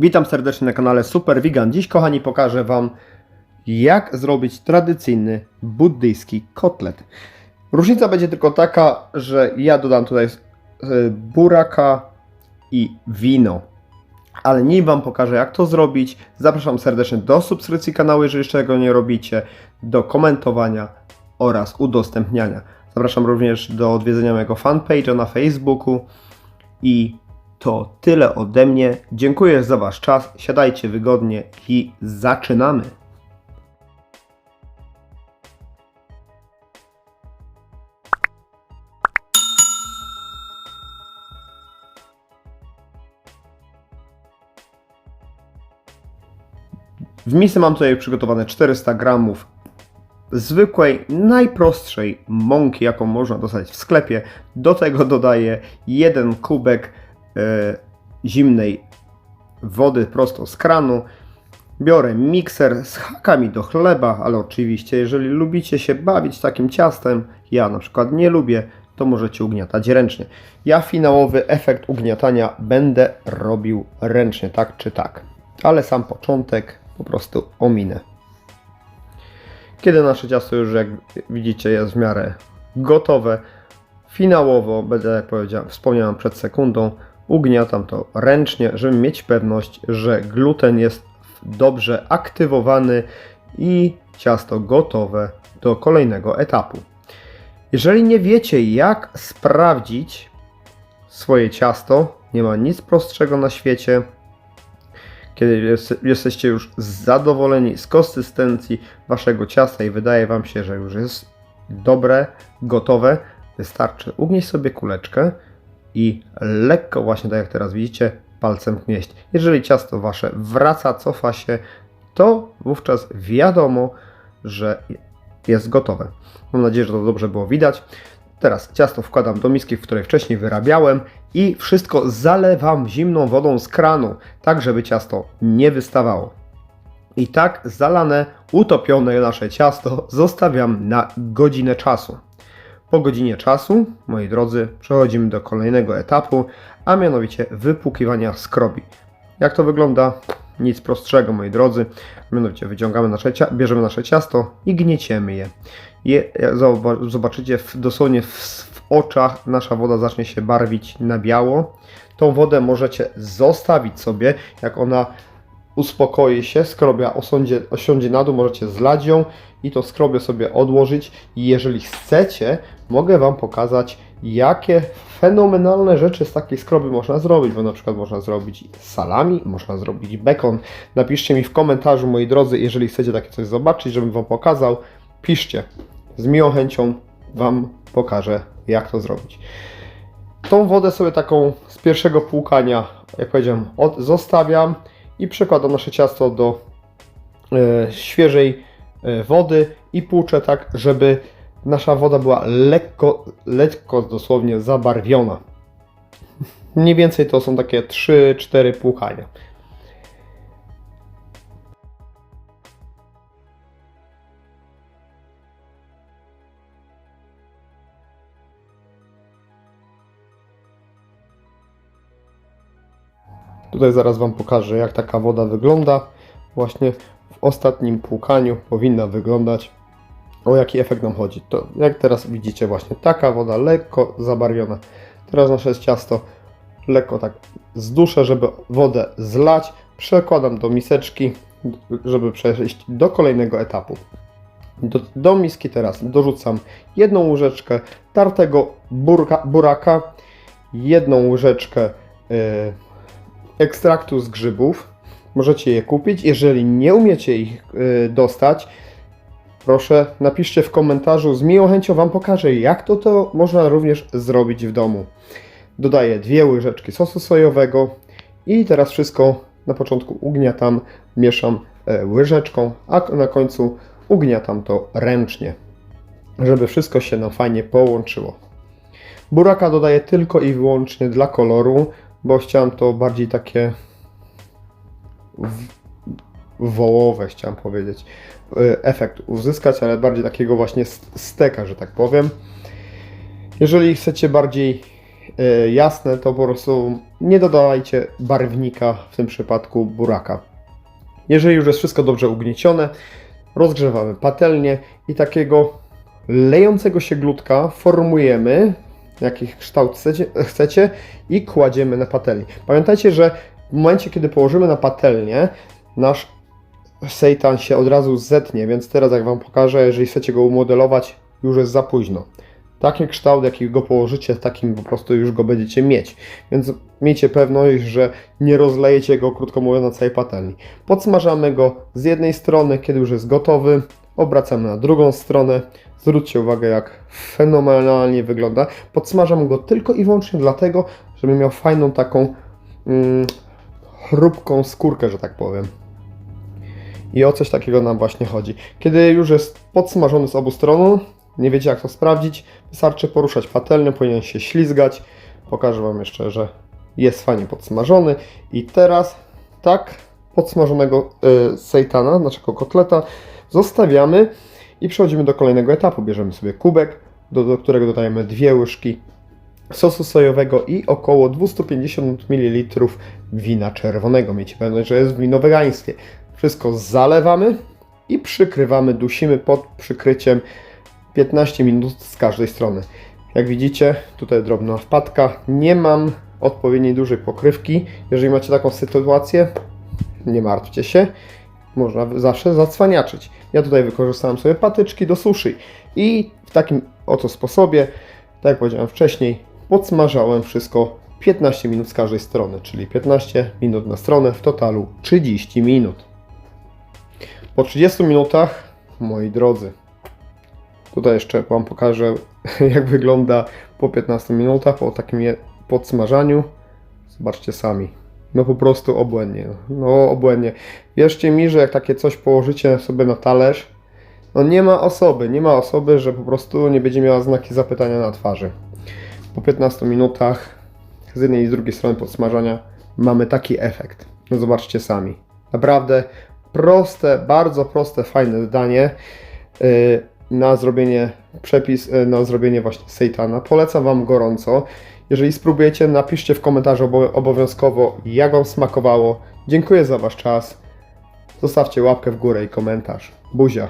Witam serdecznie na kanale Super Vegan. Dziś, kochani, pokażę Wam, jak zrobić tradycyjny buddyjski kotlet. Różnica będzie tylko taka, że ja dodam tutaj e, buraka i wino. Ale nim Wam pokażę, jak to zrobić, zapraszam serdecznie do subskrypcji kanału, jeżeli jeszcze tego nie robicie, do komentowania oraz udostępniania. Zapraszam również do odwiedzenia mojego fanpage'a na Facebooku i to tyle ode mnie. Dziękuję za Wasz czas. Siadajcie wygodnie i zaczynamy. W misy mam tutaj przygotowane 400 gramów zwykłej, najprostszej mąki, jaką można dostać w sklepie. Do tego dodaję jeden kubek zimnej wody prosto z kranu. Biorę mikser z hakami do chleba, ale oczywiście, jeżeli lubicie się bawić takim ciastem, ja na przykład nie lubię, to możecie ugniatać ręcznie. Ja finałowy efekt ugniatania będę robił ręcznie, tak czy tak. Ale sam początek po prostu ominę. Kiedy nasze ciasto już, jak widzicie, jest w miarę gotowe, finałowo, będę, jak powiedziałem, wspomniałem przed sekundą, ugniatam to ręcznie, żeby mieć pewność, że gluten jest dobrze aktywowany i ciasto gotowe do kolejnego etapu. Jeżeli nie wiecie, jak sprawdzić swoje ciasto, nie ma nic prostszego na świecie. Kiedy jest, jesteście już zadowoleni z konsystencji waszego ciasta i wydaje wam się, że już jest dobre, gotowe, wystarczy ugnieść sobie kuleczkę i lekko, właśnie tak jak teraz widzicie, palcem gnieść. Jeżeli ciasto wasze wraca, cofa się, to wówczas wiadomo, że jest gotowe. Mam nadzieję, że to dobrze było widać. Teraz ciasto wkładam do miski, w której wcześniej wyrabiałem i wszystko zalewam zimną wodą z kranu, tak żeby ciasto nie wystawało. I tak zalane, utopione nasze ciasto zostawiam na godzinę czasu. Po godzinie czasu, moi drodzy, przechodzimy do kolejnego etapu, a mianowicie wypłukiwania skrobi. Jak to wygląda? Nic prostszego, moi drodzy. Mianowicie wyciągamy nasze, bierzemy nasze ciasto i gnieciemy je. je zoba- zobaczycie w, dosłownie w, w oczach nasza woda zacznie się barwić na biało. Tą wodę możecie zostawić sobie, jak ona uspokoi się, skrobia osiądzie, osiądzie na dół, możecie zlać ją i to skrobię sobie odłożyć. I jeżeli chcecie, mogę Wam pokazać, jakie fenomenalne rzeczy z takiej skroby można zrobić, bo na przykład można zrobić salami, można zrobić bekon. Napiszcie mi w komentarzu, moi drodzy, jeżeli chcecie takie coś zobaczyć, żebym Wam pokazał, piszcie. Z miłą chęcią Wam pokażę, jak to zrobić. Tą wodę sobie taką z pierwszego płukania, jak powiedziałem, zostawiam i przekładam nasze ciasto do e, świeżej e, wody i płuczę tak, żeby nasza woda była lekko, lekko dosłownie zabarwiona. Mniej więcej to są takie 3-4 płukania. Tutaj zaraz Wam pokażę, jak taka woda wygląda. Właśnie w ostatnim płukaniu powinna wyglądać. O jaki efekt nam chodzi? To jak teraz widzicie, właśnie taka woda lekko zabarwiona. Teraz nasze ciasto lekko tak zduszę, żeby wodę zlać. Przekładam do miseczki, żeby przejść do kolejnego etapu. Do, do miski teraz dorzucam jedną łyżeczkę tartego burka, buraka, jedną łyżeczkę yy, ekstraktu z grzybów. Możecie je kupić. Jeżeli nie umiecie ich y, dostać, proszę napiszcie w komentarzu. Z miłą chęcią Wam pokażę, jak to, to można również zrobić w domu. Dodaję dwie łyżeczki sosu sojowego i teraz wszystko na początku ugniatam, mieszam e, łyżeczką, a na końcu ugniatam to ręcznie, żeby wszystko się nam fajnie połączyło. Buraka dodaję tylko i wyłącznie dla koloru, bo chciałem to bardziej takie wołowe, chciałem powiedzieć, y, efekt uzyskać, ale bardziej takiego właśnie st- steka, że tak powiem. Jeżeli chcecie bardziej e, jasne, to po prostu nie dodawajcie barwnika, w tym przypadku buraka. Jeżeli już jest wszystko dobrze ugniecione, rozgrzewamy patelnię i takiego lejącego się glutka formujemy, jaki kształt chcecie, chcecie i kładziemy na patelni. Pamiętajcie, że w momencie, kiedy położymy na patelnię, nasz seitan się od razu zetnie, więc teraz jak Wam pokażę, jeżeli chcecie go umodelować, już jest za późno. Taki kształt, jaki go położycie, takim po prostu już go będziecie mieć. Więc miejcie pewność, że nie rozlejecie go, krótko mówiąc, na całej patelni. Podsmażamy go z jednej strony, kiedy już jest gotowy, obracamy na drugą stronę. Zwróćcie uwagę, jak fenomenalnie wygląda. Podsmażam go tylko i wyłącznie dlatego, żeby miał fajną taką mm, chrupką skórkę, że tak powiem. I o coś takiego nam właśnie chodzi. Kiedy już jest podsmażony z obu stron, nie wiecie jak to sprawdzić, wystarczy poruszać patelnią, powinien się ślizgać. Pokażę Wam jeszcze, że jest fajnie podsmażony. I teraz tak podsmażonego y, sejtana, naszego kotleta, zostawiamy i przechodzimy do kolejnego etapu. Bierzemy sobie kubek, do, do którego dodajemy dwie łyżki sosu sojowego i około 250 ml wina czerwonego. Miejcie pewność, że jest wino wegańskie. Wszystko zalewamy i przykrywamy, dusimy pod przykryciem 15 minut z każdej strony. Jak widzicie, tutaj drobna wpadka. Nie mam odpowiedniej dużej pokrywki. Jeżeli macie taką sytuację, nie martwcie się. Można zawsze zacwaniaczyć. Ja tutaj wykorzystałem sobie patyczki do suszy i w takim oto sposobie, tak jak powiedziałem wcześniej, podsmażałem wszystko 15 minut z każdej strony, czyli 15 minut na stronę, w totalu 30 minut. Po 30 minutach, moi drodzy, tutaj jeszcze Wam pokażę, jak wygląda po 15 minutach, po takim podsmażaniu. Zobaczcie sami. No po prostu obłędnie. No obłędnie. Wierzcie mi, że jak takie coś położycie sobie na talerz, no nie ma osoby, nie ma osoby, że po prostu nie będzie miała znaki zapytania na twarzy. Po 15 minutach z jednej i z drugiej strony podsmażania mamy taki efekt. No zobaczcie sami. Naprawdę proste, bardzo proste, fajne danie yy, na zrobienie przepis, yy, na zrobienie właśnie sejtana. Polecam Wam gorąco. Jeżeli spróbujecie, napiszcie w komentarzu obo- obowiązkowo, jak Wam smakowało. Dziękuję za Wasz czas. Zostawcie łapkę w górę i komentarz. Buzia.